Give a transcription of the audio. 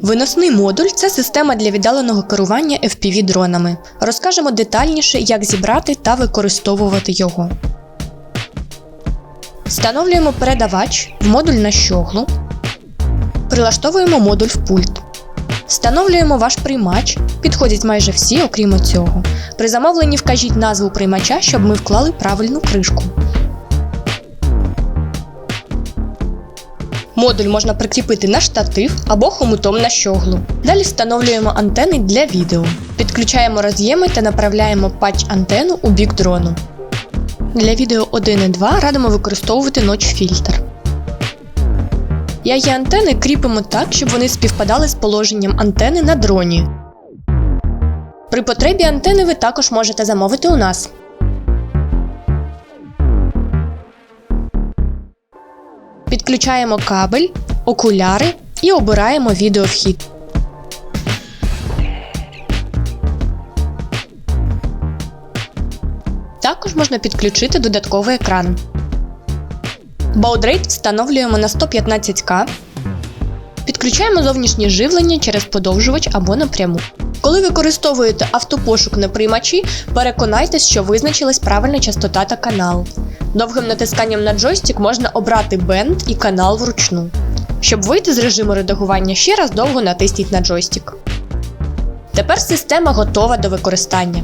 Виносний модуль це система для віддаленого керування FPV-дронами. Розкажемо детальніше, як зібрати та використовувати його. Встановлюємо передавач в модуль на щоглу. Прилаштовуємо модуль в пульт. Встановлюємо ваш приймач. Підходять майже всі, окрім цього. При замовленні вкажіть назву приймача, щоб ми вклали правильну кришку. Модуль можна прикріпити на штатив або хомутом на щоглу. Далі встановлюємо антени для відео. Підключаємо роз'єми та направляємо патч антенну у бік дрону. Для відео 1 і 2 радимо використовувати Notch фільтр. Яї антени кріпимо так, щоб вони співпадали з положенням антени на дроні. При потребі антени ви також можете замовити у нас. Підключаємо кабель, окуляри і обираємо відеовхід. Також можна підключити додатковий екран. Баудрейт встановлюємо на 115К. Підключаємо зовнішнє живлення через подовжувач або напряму. Коли використовуєте автопошук на приймачі, переконайтесь, що визначилась правильна частота та канал. Довгим натисканням на джойстик можна обрати бенд і канал вручну. Щоб вийти з режиму редагування, ще раз довго натисніть на джойстик. Тепер система готова до використання.